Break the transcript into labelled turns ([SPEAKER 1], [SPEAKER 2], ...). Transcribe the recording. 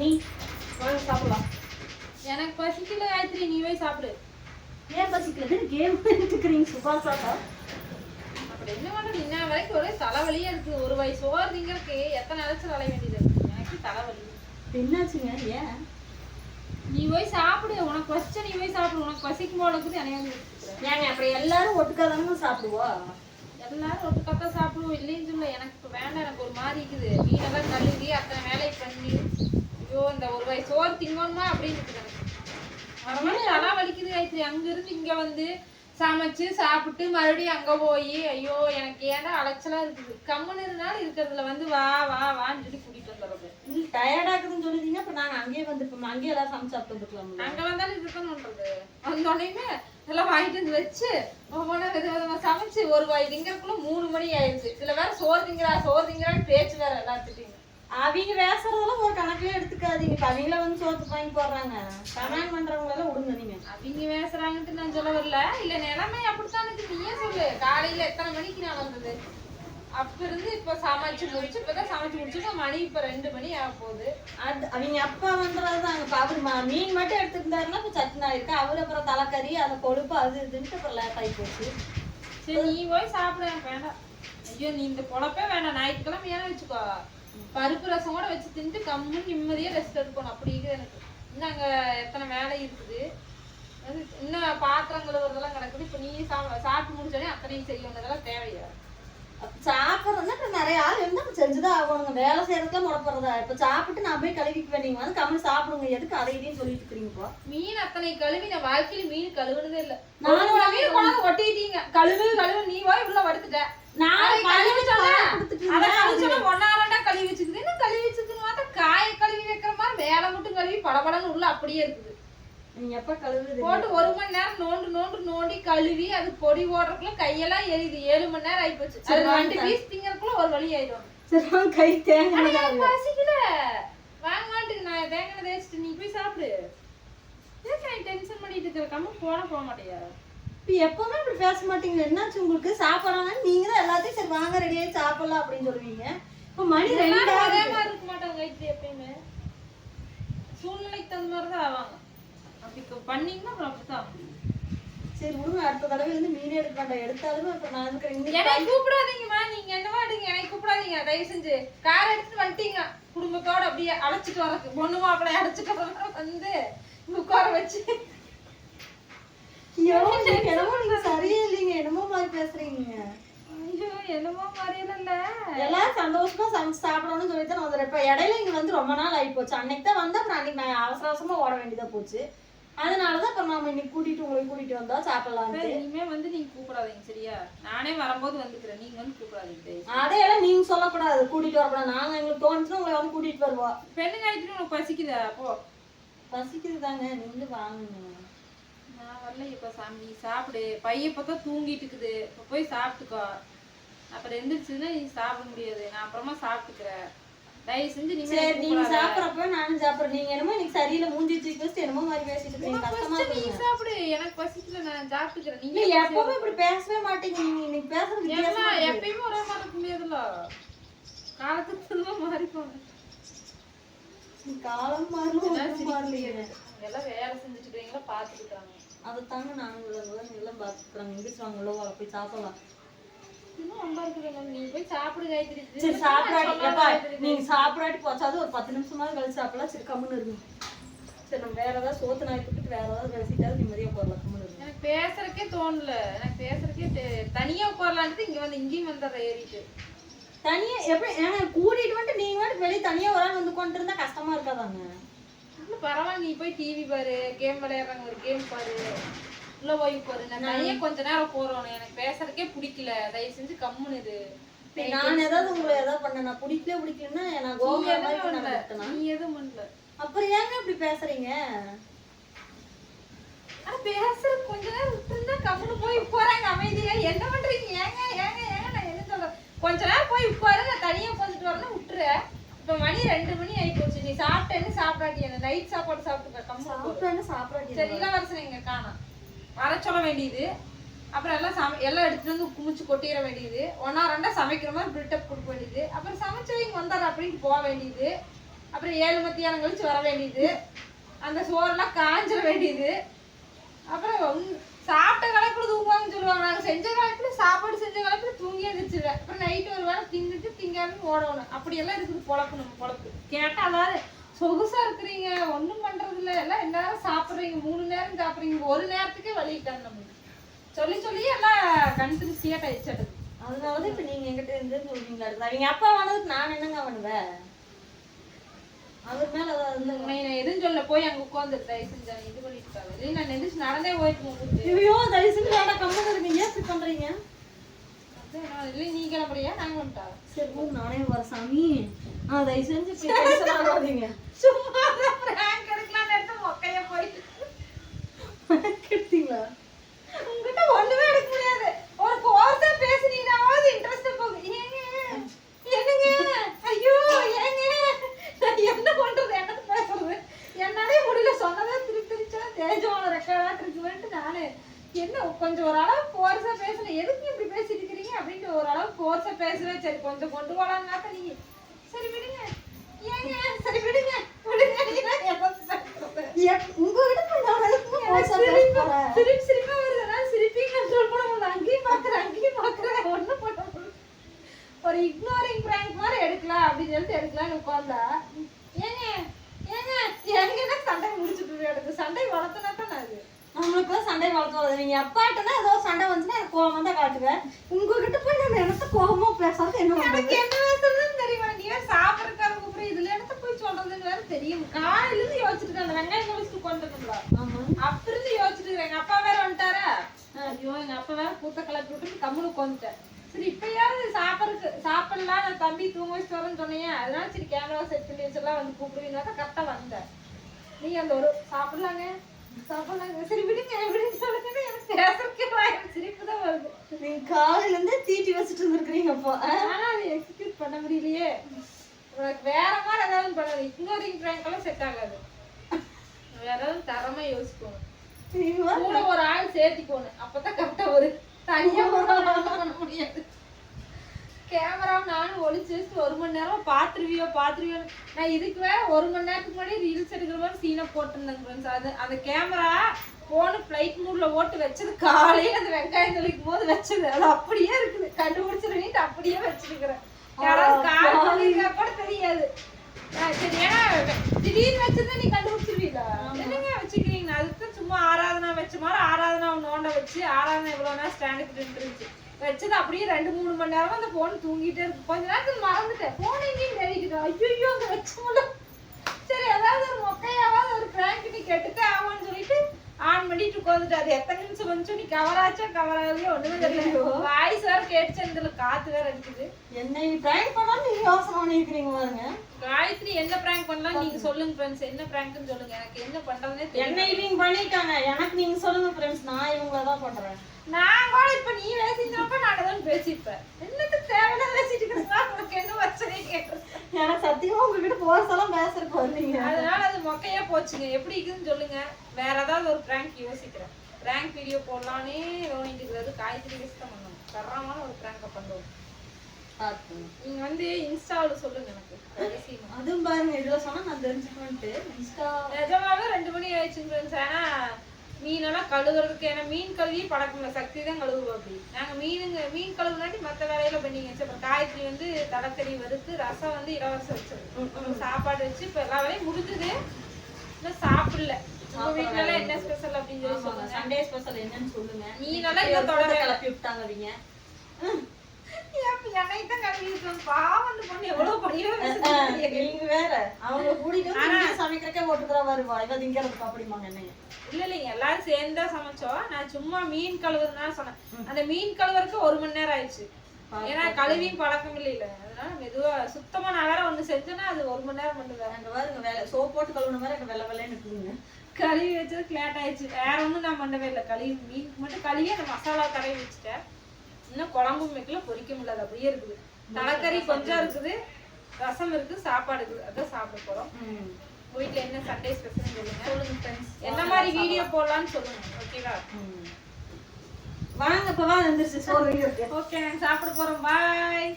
[SPEAKER 1] நீ வாங்க சாப்பிடலாம்.
[SPEAKER 2] எனக்கு பசிக்கல காயத்ரி நீ போய் சாப்பிடு.
[SPEAKER 1] ஏன் பசிக்கல கேம் எடுத்துக்கிறீங்க சுபாஷாக்கா
[SPEAKER 2] அப்படி என்ன பண்றது இன்ன வரைக்கும் ஒரே தலைவலியா இருக்கு. ஒரு வயசு சோறு திங்கறதுக்கு எத்தனை அலைச்சல் அலைய வேண்டியது இருக்கு? எனக்கு தலைவலி.
[SPEAKER 1] என்னாச்சுங்க? ஏன்?
[SPEAKER 2] நீ போய் சாப்பிடு. உனக்கு பசிச்சா நீ போய் சாப்பிடு. உனக்கு பசிக்கும் போல இருக்குது. எனக்கு.
[SPEAKER 1] ஏங்க அப்புறம் எல்லாரும் ஒட்டுக்காதாங்க சாப்பிடுவோம்
[SPEAKER 2] எல்லாரும் ஒட்டுக்கத்தா சாப்பிடுவோம். இல்லைன்னு சொல்ல எனக்கு வேண்டாம். எனக்கு ஒரு மாதிரி இருக்குது. மீனெல்லாம் கழுவி அத்தனை வேலையை பண்ணி ஐயோ இந்த ஒரு வயசு சோறு திங்கணுமா அப்படின்னு மாதிரி தலை வலிக்குது காயத்ரி. அங்க இருந்து இங்க வந்து சமைச்சு சாப்பிட்டு மறுபடியும் அங்க போய் ஐயோ எனக்கு ஏன்னா அலைச்சலா இருக்குது? கம்முன்னு இருந்தாலும் இருக்கிறதுல வந்து வா வா வான்னு சொல்லி கூட்டிட்டு வந்துடுறது.
[SPEAKER 1] நீ டயர்டாக்குதுன்னு சொல்லுதீங்க அப்ப நாங்க அங்கேயே வந்துருப்போம் அங்கேயே எல்லாம் சமைச்சு சாப்பிட்டு வந்துருக்கலாம்ல
[SPEAKER 2] அங்க வந்தாலும் பண்றது. வந்தோடனே எல்லாம் வாங்கிட்டு வந்து வச்சு ஒவ்வொன்றா வித விதமா சமைச்சு ஒரு வாய் திங்கறதுக்குள்ள மூணு மணி ஆயிடுச்சு. இதுல வேற சோறு திங்கிறா சோறு திங்கிறான்னு பேச்சு வேற எல்லாத்துட்டையும்.
[SPEAKER 1] அவங்க பேசுறதெல்லாம் ஒரு கணக்கே எடுத்துக்காதீங்க. இப்ப அவங்கள வந்து சோத்து வாங்கி போடுறாங்க. கமெண்ட் பண்றவங்க எல்லாம் விடுங்க நீங்க.
[SPEAKER 2] அவங்க பேசுறாங்கன்ட்டு நான் சொல்ல வரல இல்ல நிலைமை அப்படித்தான் இருக்கு. நீயே சொல்லு. காலையில எத்தனை மணிக்கு நான் வந்தது? அப்ப இருந்து இப்ப சமைச்சு முடிச்சு இப்பதான் சமைச்சு முடிச்சுட்டு மணி இப்ப ரெண்டு மணி ஆக போகுது.
[SPEAKER 1] அது அவங்க அப்பா வந்துடுறதுதான் இப்ப அவர் மீன் மட்டும் எடுத்துருந்தாருன்னா இப்ப சட்னி ஆயிருக்கு அவர் அப்புறம் தலைக்கறி அந்த கொழுப்பு அது இதுன்ட்டு அப்புறம் லேட் ஆகி போச்சு.
[SPEAKER 2] சரி நீ போய் சாப்பிட. வேண்டாம். ஐயோ நீ இந்த பொழப்பே வேண்டாம். ஞாயிற்றுக்கிழமை ஏன்னா வச்சுக்கோ? பருப்பு ரசம் கூட வச்சு தின்ட்டு கம்முன்னு நிம்மதியா ரெஸ்ட் எடுக்கணும். அப்படி இருக்குது எனக்கு. இன்னும் அங்க எத்தனை வேலை இருக்குது. இன்னும் பாத்திரம் கழுவுறதெல்லாம் கிடக்குது. இப்ப நீ சா- சாப்பிட்டு முடிச்சோடனே அத்தனையும் சரி ஒன்றதெல்லாம் தேவையா
[SPEAKER 1] அப்ப சாப்பிட்றதுன்னா இப்ப நிறைய ஆள் இருந்தா இப்ப செஞ்சுதான் ஆகணுங்க. வேலை செய்யறதுக்குலாம் முடப்படுறதா? இப்ப சாப்பிட்டு நான் போய் கழுவிக்குவேன் நீங்க வந்து கம்மி சாப்பிடுங்க. எதுக்கு அதை இதையும் சொல்லிட்டு இருக்கிறீங்க இப்போ?
[SPEAKER 2] மீன் அத்தனை கழுவி நான் வாழ்க்கையில மீன் கழுவுனதே இல்ல.
[SPEAKER 1] நானும்
[SPEAKER 2] மீன் கொண்டாந்து ஒட்டிட்டீங்க. கழுவு கழுவு நீ போய் உள்ள படுத்துட்ட
[SPEAKER 1] நான்
[SPEAKER 2] கழுவி சொன்னா,
[SPEAKER 1] கொடுத்துட்டு
[SPEAKER 2] அதை. கழுவி சொன்னா கழுவி வச்சுக்குது என்ன கழுவி வச்சுக்குன்னு பார்த்தா காய கழுவி வைக்கிற மாதிரி மேல மட்டும் கழுவி படபடன்னு உள்ள அப்படியே இருக்குது.
[SPEAKER 1] நீங்க எப்ப கழுவுது
[SPEAKER 2] போட்டு ஒரு மணி நேரம் நோண்டு நோண்டு நோண்டி கழுவி அது பொடி ஓடுறதுக்குள்ள கையெல்லாம் எரியுது. ஏழு மணி நேரம் ஆயிப்போச்சு. அது
[SPEAKER 1] சரி,
[SPEAKER 2] ரெண்டு. பீஸ் திங்கறதுக்குள்ள ஒரு வழி ஆயிடும்.
[SPEAKER 1] சரி வாங்க, கை தேங்க
[SPEAKER 2] பசிக்கல. வாங்க மாட்டுக்கு நான் தேங்காய் தேய்ச்சிட்டு நீ போய் சாப்பிடு. ஏன் டென்ஷன் பண்ணிட்டு இருக்கிற? கம்மு போன போக மாட்டியா?
[SPEAKER 1] இப்ப எப்பவுமே இப்படி பேச மாட்டீங்க என்னாச்சு உங்களுக்கு? சாப்பிடறாங்க நீங்க தான் எல்லாத்தையும் சரி வாங்க ரெடி ஆகி சாப்பிடலாம் அப்படின்னு சொல்லுவீங்க. மணி ரெண்டு
[SPEAKER 2] ஒரே. மாதிரி இருக்க மாட்டாங்க கைத்ரி எப்பயுமே. சூழ்நிலைக்கு தகுந்த மாதிரி தான் ஆவாங்க. அப்படி பண்ணீங்கன்னா அப்புறம் அப்படித்தான்.
[SPEAKER 1] சரி விடுங்க அடுத்த தடவை வந்து மீனே எடுக்க மாட்டேன் எடுத்தாலுமே இப்ப நான் இருக்கிறேன் இன்னைக்கு
[SPEAKER 2] என்னை கூப்பிடாதீங்கம்மா நீங்க என்னவா எடுங்க? என்னை கூப்பிடாதீங்க. தயவு செஞ்சு கார் எடுத்துட்டு வந்துட்டீங்க. குடும்பத்தோட அப்படியே அழைச்சிட்டு வரக்கு. பொண்ணு மாப்பிள்ளை அழைச்சிட்டு வர வந்து உட்கார வச்சு.
[SPEAKER 1] என்னமோ நீங்க சரியே இல்லைங்க என்னமோ மாதிரி பேசுறீங்க.
[SPEAKER 2] ஐயோ என்னமோ இல்ல
[SPEAKER 1] எல்லாரும் சந்தோஷமா சமைச்சு சாப்பிடணும்னு சொல்லி தான் வந்துடுறேன் இப்ப இடையில இங்க வந்து ரொம்ப நாள் ஆகி போச்சு. அன்னைக்கு தான் வந்து அப்புறம் அன்னைக்கு நான் அவசர அவசரமா ஓட வேண்டியதா போச்சு. அதனாலதான் இப்ப நாம இன்னைக்கு கூட்டிட்டு உங்களை கூட்டிட்டு வந்தா சாப்பிடலாம்
[SPEAKER 2] இனிமே வந்து நீங்க கூப்பிடாதீங்க சரியா? நானே வரும்போது வந்துக்கிறேன். நீங்க வந்து கூப்பிடாதீங்க.
[SPEAKER 1] அதையெல்லாம் நீங்க சொல்லக்கூடாது. கூட்டிட்டு வரக்கூடாது. நாங்க எங்களுக்கு தோணுச்சுன்னா உங்களை வந்து கூட்டிட்டு வருவோம்
[SPEAKER 2] பெண்ணு காய்ச்சிட்டு உனக்கு பசிக்குதா? போ.
[SPEAKER 1] பசிக்குது தாங்க நீங்க வாங்குங்க.
[SPEAKER 2] நான் வரல இப்ப சாமி சாப்பிடு. பையன் பார்த்தா தூங்கிட்டு இருக்குது. இப்ப போய் சாப்பிட்டுக்கோ. அப்புறம் எந்திரிச்சுன்னா நீ சாப்பிட முடியாது. நான் அப்புறமா சாப்பிட்டுக்கிறேன். தயவு செஞ்சு நீ
[SPEAKER 1] சரி நீங்க சாப்பிடறப்ப நானும் சாப்பிடுறேன். நீங்க என்னமோ இன்னைக்கு சரியில்லை மூஞ்சி தூக்கி என்னமோ மாதிரி பேசிட்டு இருக்கீங்க. கஷ்டமா
[SPEAKER 2] நீ சாப்பிடு. எனக்கு பசிக்கல நான் சாப்பிட்டுக்கிறேன். நீங்க
[SPEAKER 1] எப்பவுமே இப்படி பேசவே மாட்டீங்க. நீங்க இன்னைக்கு பேசுறது வித்தியாசமா.
[SPEAKER 2] எப்பயுமே ஒரே மாதிரி இருக்க முடியாதுல்ல. காலத்துக்கு திரும்ப மாறிப்போங்க.
[SPEAKER 1] நீ காலம் ஒன்றும் மாறலையே.
[SPEAKER 2] எல்லாம் வேலை செஞ்சுட்டு இருக்கீங்களா? பாத்துக்கிட்டாங்க
[SPEAKER 1] அதைத்தாங்க நாங்களும் எல்லாம் பார்த்துக்கிறோம் எந்திரிச்சு வாங்க உள்ள வா, போய் சாப்பிடலாம். சரி சாப்பிடாட்டி. எப்பா நீங்க சாப்பிடாட்டி போச்சாது ஒரு பத்து நிமிஷமாவது கழிச்சு சாப்பிடலாம். சரி கம்முன்னு இருக்கும் சரி நம்ம வேற ஏதாவது சோத்து நாய் விட்டுட்டு வேற ஏதாவது பேசிட்டாவது நிம்மதியா போடலாம் கம்முன்னு இருக்கும்
[SPEAKER 2] எனக்கு பேசுறதுக்கே தோணல. எனக்கு பேசுறதுக்கே தனியா உட்காரலான்ட்டு இங்க வந்து இங்கேயும் வந்துடுற ஏறிட்டு.
[SPEAKER 1] தனியா எப்படி ஏங்க கூட்டிட்டு வந்துட்டு நீங்க மட்டும் வெளியே தனியா ஒரு ஆள் வந்து கொண்டு இருந்தா கஷ்டமா இருக்காதாங்க.
[SPEAKER 2] பரவாயில்ல நீ போய் டிவி பாரு கேம் விளையாடுறாங்க ஒரு கேம் பாரு. உள்ள போய் பாரு நான் தனியா கொஞ்ச நேரம் போறோம். எனக்கு பேசுறதுக்கே பிடிக்கல. தயவு செஞ்சு கம்முன்னு
[SPEAKER 1] இப்ப நான் ஏதாவது உங்களை ஏதாவது பண்ண நான் பிடிக்கவே பிடிக்கலன்னா நான்
[SPEAKER 2] எதுவும்
[SPEAKER 1] மாதிரி
[SPEAKER 2] நீ எதுவும் பண்ணல.
[SPEAKER 1] அப்புறம் ஏங்க இப்படி பேசுறீங்க?
[SPEAKER 2] ஆனா பேசுறது கொஞ்ச நேரம் விட்டுருந்தா கம்முன்னு போய் உட்காராங்க. அமைதியா. என்ன பண்றீங்க? ஏங்க ஏங்க ஏங்க நான் என்ன சொல்றேன் கொஞ்ச நேரம் போய் உட்காரு. நான் தனியா உட்காந்துட்டு வரணும் விட்டுரு. இப்ப மணி ரெண்டு மணி ஆகி போச்சு நீ சாப்பிட்டேன்னு சாப்பிடாட்டி நைட் சாப்பாடு சாப்பிட்டு கம்முன்னு.
[SPEAKER 1] சாப்பிட்டேன்னு சாப்பிடாட்டி
[SPEAKER 2] சரி இளவரசன் காணோம். வர சொல்ல வேண்டியது. அப்புறம் எல்லாம் சம எல்லாம் எடுத்துட்டு வந்து குமிச்சு கொட்டிட வேண்டியது. ஒன்றா ரெண்டா சமைக்கிற மாதிரி பில்டப் கொடுக்க வேண்டியது. அப்புறம் சமைச்சவங்க வந்தார் அப்படின்னு போக வேண்டியது. அப்புறம் ஏழு மத்தியானம் கழிச்சு வர வேண்டியது. அந்த சோறெல்லாம் காஞ்சிட வேண்டியது. அப்புறம் சாப்பிட்ட கலப்பில் தூங்குவாங்கன்னு சொல்லுவாங்க. நாங்கள் செஞ்ச கலப்பில் சாப்பாடு செஞ்ச கலப்பில் தூங்கி எழுந்திரிச்சிருவேன் அப்புறம் நைட்டு ஒரு வேளை தின்னுட்டு திங்காமல் ஓடணும். அப்படியெல்லாம் இருக்குது பொழப்பு நம்ம பொழப்பு. கேட்டால் அதாவது சொகுசா இருக்கிறீங்க ஒண்ணும் பண்றது இல்ல எல்லாம் எல்லாரும் சாப்பிடுறீங்க மூணு நேரம் சாப்பிடுறீங்க ஒரு நேரத்துக்கே வலிக்கிட்டாங்க நம்மளுக்கு. சொல்லி சொல்லி எல்லாம் கண் திருஷ்டியா டைச்சடுது
[SPEAKER 1] அதனாலதான் இப்ப நீங்க என்கிட்ட இருந்து சொல்றீங்களா இருக்கு அவங்க அப்பா வந்ததுக்கு நான் என்னங்க பண்ணுவேன்? அவர் மேல
[SPEAKER 2] நான் எதுவும் சொல்ல போய் அங்க உட்காந்து தயவு செஞ்சு இது பண்ணிட்டு. இல்லை நான் எந்திரிச்சு நடந்தே போயிட்டு
[SPEAKER 1] ஐயோ தயவு செஞ்சு வேண்டாம் கம்மன் இருங்க ஏன் இப்படி பண்றீங்க?
[SPEAKER 2] இல்லை நீ கிளம்புறியா? நாங்க வந்துட்டா?
[SPEAKER 1] சரி நானே வர சாமி. ஆ தயவு செஞ்சு இப்படி
[SPEAKER 2] சும்மா பிராங்க் எடுக்கலாம்னு எடுத்து மொக்கைய போயிட்டு. உங்ககிட்ட ஒண்ணுமே எடுக்க முடியாது. ஒரு கோர்ஸா பேசுனீங்கன்னாவது இன்ட்ரெஸ்ட் போகும் ஏங்க? என்னங்க? ஐயோ ஏங்க? நான் என்ன பண்றது? என்னது பேசுறது? என்னாலே முடியல. சொன்னதே திருப்பி திருச்சா தேஜமான இருக்குவேன்ட்டு நானு என்ன கொஞ்சம் ஒரு அளவு கோர்ஸா பேசுனேன் எதுக்கு இப்படி பேசிட்டு இருக்கிறீங்க? அப்படின்ட்டு ஒரு அளவு கோர்ஸா பேசுவேன் சரி கொஞ்சம் கொண்டு போலான்னாக்க நீங்க சரி விடுங்க. ஏங்க சரி எப்ப
[SPEAKER 1] உங்ககிட்ட போய் நான்
[SPEAKER 2] எனக்கு சிரிப்பு- அங்கேயும் அங்கேயும் ஒரு இக்னோரிங் prank மாதிரி எடுக்கலாம் அப்படின்னு சொல்லிட்டு எடுக்கலாம்னு உட்கார்ந்தா, ஏங்க, ஏங்க, எனக்கு என்ன சண்டை முடிச்சுட்டு எனக்கு சண்டை வளர்த்தனா தானே அது
[SPEAKER 1] நம்மளுக்கு சண்டை வளர்த்து வருது நீங்க அப்பாட்டனா ஏதோ சண்டை வந்துச்சுன்னா எனக்கு கோவம் தான் காட்டுவேன் உங்ககிட்ட போய் நான் எனக்கு கோவமா பேசாத என்ன
[SPEAKER 2] எனக்கு என்ன பேசுறதுன்னு தெரியல நீ வேற சாப்பிடறதுக்காக கூப்பிடு இதுல எடுத்து போய் சொல்றதுன்னு வேற தெரியும். காலையில இருந்து யோசிச்சுட்டு. அந்த வெங்காயம் கழிச்சுட்டு கொண்டு வந்துடல
[SPEAKER 1] ஆமா.
[SPEAKER 2] அப்ப இருந்து யோசிச்சுட்டு. எங்க அப்பா வேற வந்துட்டாரா? ஐயோ எங்க அப்பா வேற கூத்த கலப்பி விட்டு கம்முனு உட்காந்துட்டேன் சரி இப்பயாவது சாப்பிடறதுக்கு சாப்பிடலாம் நான் தம்பி தூங்க வச்சுட்டு வரேன்னு சொன்னேன். அதனால சரி கேமரா செட் பண்ணி வச்செல்லாம் வந்து கூப்பிடுவீங்கன்னா கரெக்டா வந்தேன். நீ அந்த ஒரு சாப்பிடலாங்க. சாப்பிடலாங்க. சரி விடுங்க விடுங்க விடுங்க எனக்கு பேசுறதுக்கே சிரிப்பு தான் வருது.
[SPEAKER 1] நீங்க காலையில இருந்தே தீட்டி வச்சுட்டு இருந்திருக்கீங்க அப்போ?
[SPEAKER 2] ஆனா அது எக்ஸிக்யூட் பண்ண முடியலையே. உனக்கு வேற மாதிரி ஏதாவது பண்ணணும் இக்னோரிங் எல்லாம் செட் ஆகாது. வேற ஏதாவது தரமா யோசிக்கணும். கூட ஒரு ஆள் சேர்த்திக்கோணும் அப்பதான் கரெக்டா தனியா ஒரு ஒண்ணும் பண்ண முடியாது. கேமரா நானும் ஒளிச்சு வச்சுட்டு ஒரு மணி நேரம் பாத்துருவியோ பாத்துருவியோ நான் இதுக்கு வேற ஒரு மணி நேரத்துக்கு முன்னாடி ரீல்ஸ் எடுக்கிற மாதிரி சீனை போட்டிருந்தேன் friends. அது அந்த கேமரா போன ஃப்ளைட் மூட்ல ஓட்டு வச்சது காலையில அந்த வெங்காயம் தெளிக்கும் போது வச்சது. அது அப்படியே இருக்குது. கண்டுபிடிச்சிருவீட்டு அப்படியே வச்சிருக்கிறேன். யாராவது கால் கூட தெரியாது. சரி ஏன்னா திடீர்னு வச்சதை நீ கண்டுபிடிச்சிருவீங்களா? என்னங்க வச்சுக்கிறீங்க? அதுக்கு சும்மா ஆராதனா வச்ச மாதிரி ஆராதனா நோண்ட வச்சு ஆராதனா இவ்வளவு நேரம் ஸ்டாண்டுக்கு நின்றுச்சு வச்சது அப்படியே ரெண்டு மூணு மணி நேரம் அந்த போன் தூங்கிட்டே இருக்கு. கொஞ்ச நேரத்துக்கு மறந்துட்டேன். போன் எங்கேயும் தெரிவிக்கிட்டு ஐயோ அங்க வச்ச சரி ஏதாவது ஒரு மொக்கையாவது ஒரு பிராங்க் நீ கெட்டுத்தே ஆகும்னு சொல்லிட்டு பண்ணிட்டு உட்காந்துட்டு அது எத்தனை நிமிஷம் வந்துச்சு நீ கவர் ஆச்சா கவர் ஆகலையோ ஒண்ணுமே தெரியல. வாய்ஸ் வேற கேட்டுச்சு இதுல காத்து வேற அடிக்குது
[SPEAKER 1] என்னை பிராங்க் பண்ணாலும் நீங்க யோசனை பண்ணிருக்கீங்க பாருங்க.
[SPEAKER 2] காயத்ரி என்ன பிராங்க் பண்ணலாம்? நீங்க சொல்லுங்க ஃப்ரெண்ட்ஸ் என்ன பிராங்க்னு சொல்லுங்க. எனக்கு என்ன பண்றதுனே தெரியல.
[SPEAKER 1] என்னை இவங்க பண்ணிட்டாங்க எனக்கு நீங்க சொல்லுங்க ஃப்ரெண்ட்ஸ் நான் இவங்கள தான் பண்றேன்.
[SPEAKER 2] நான் கூட இப்ப நீ பேசினப்ப நான் தான் பேசிப்பேன் என்னது தேவையில்லாத பேசிட்டு இருக்கா உனக்கு என்ன பிரச்சனை கேக்குறது
[SPEAKER 1] எனக்கு சத்தியமா உங்ககிட்ட போர்ஸெல்லாம் பேசுறதுக்கு வரலீங்க
[SPEAKER 2] அதனால அது மொக்கையா போச்சுங்க. எப்படி இருக்குன்னு சொல்லுங்க. வேற ஏதாவது ஒரு பிராங்க் யோசிக்கிறேன். பிராங்க் வீடியோ போடலானே யோசிட்டு இருக்கிறது வேஸ்ட் தான் பண்ணணும் தரமான ஒரு பிராங்க பண்ணுவோம். நீங்க வந்து இன்ஸ்டாவில் சொல்லுங்க எனக்கு.
[SPEAKER 1] அதுவும் பாருங்க இதுல சொன்னா நான் தெரிஞ்சுக்கணும்ட்டு. இன்ஸ்டா
[SPEAKER 2] நிஜமாவே ரெண்டு மணி ஆயிடுச்சு ஃப்ரெண்ட்ஸ் ஏன்னா மீனெல்லாம் கழுவுறதுக்கு ஏன்னா மீன் கழுவி பழக்கம் இல்லை சக்தி தான் கழுவுவோம் அப்படி. நாங்கள் மீனுங்க மீன் கழுவுனாட்டி மற்ற வேலையில பண்ணிங்க அப்புறம் காய்கறி வந்து தலைக்கறி வறுத்து ரசம் வந்து இலவசம் வச்சிருக்கோம் சாப்பாடு வச்சு இப்போ எல்லா வேலையும் முடிஞ்சுது. இன்னும் சாப்பிடல. உங்க வீட்டுல என்ன ஸ்பெஷல் அப்படின்னு சொல்லி சொல்லுங்க.
[SPEAKER 1] சண்டே ஸ்பெஷல் என்னன்னு சொல்லுங்க.
[SPEAKER 2] நல்லா இதை இல்லை.
[SPEAKER 1] கிளப்பி விட்டாங்க
[SPEAKER 2] எல்லாரும் சேர்ந்து சமைச்சோம். நான் சும்மா மீன் கழுவுறதுனால சொன்னேன். அந்த மீன் கழுவுறதுக்கு ஒரு மணி நேரம் ஆயிடுச்சு. ஏன்னா கழுவியும் பழக்கம் இல்லையில அதனால மெதுவா சுத்தமா நான் வேற ஒண்ணு செஞ்சேன்னா அது ஒரு மணி நேரம் பண்ணுவேன்
[SPEAKER 1] அங்க பாருங்க வேலை. சோப் போட்டு கழுவுன மாதிரி அங்க வெள்ளை வெள்ளைன்னு இருக்குங்க
[SPEAKER 2] கழுவி வச்சதுக்கு லேட் ஆயிடுச்சு. வேற ஒண்ணும் நான் பண்ணவே இல்லை. கழுவி மீனுக்கு மட்டும் கழுவி அந்த மசாலா தடவி வச்சுட்டேன். இன்னும் குழம்பும் வைக்கல பொரிக்க முடியல அது அப்படியே இருக்குது. தலைக்கறி கொஞ்சம் இருக்குது ரசம் இருக்கு சாப்பாடு இருக்குது. அதான் சாப்பிட போறோம்.
[SPEAKER 1] ம்.
[SPEAKER 2] வீட்ல என்ன சண்டே ஸ்பெஷல் சொல்லுங்க
[SPEAKER 1] சொல்லுங்க ஃப்ரெண்ட்ஸ்
[SPEAKER 2] என்ன மாதிரி வீடியோ போடலாம்னு சொல்லுங்க. ஓகேவா
[SPEAKER 1] வாங்க இப்ப வந்துருச்சு
[SPEAKER 2] ஓகே சாப்பிட போறோம். பாய்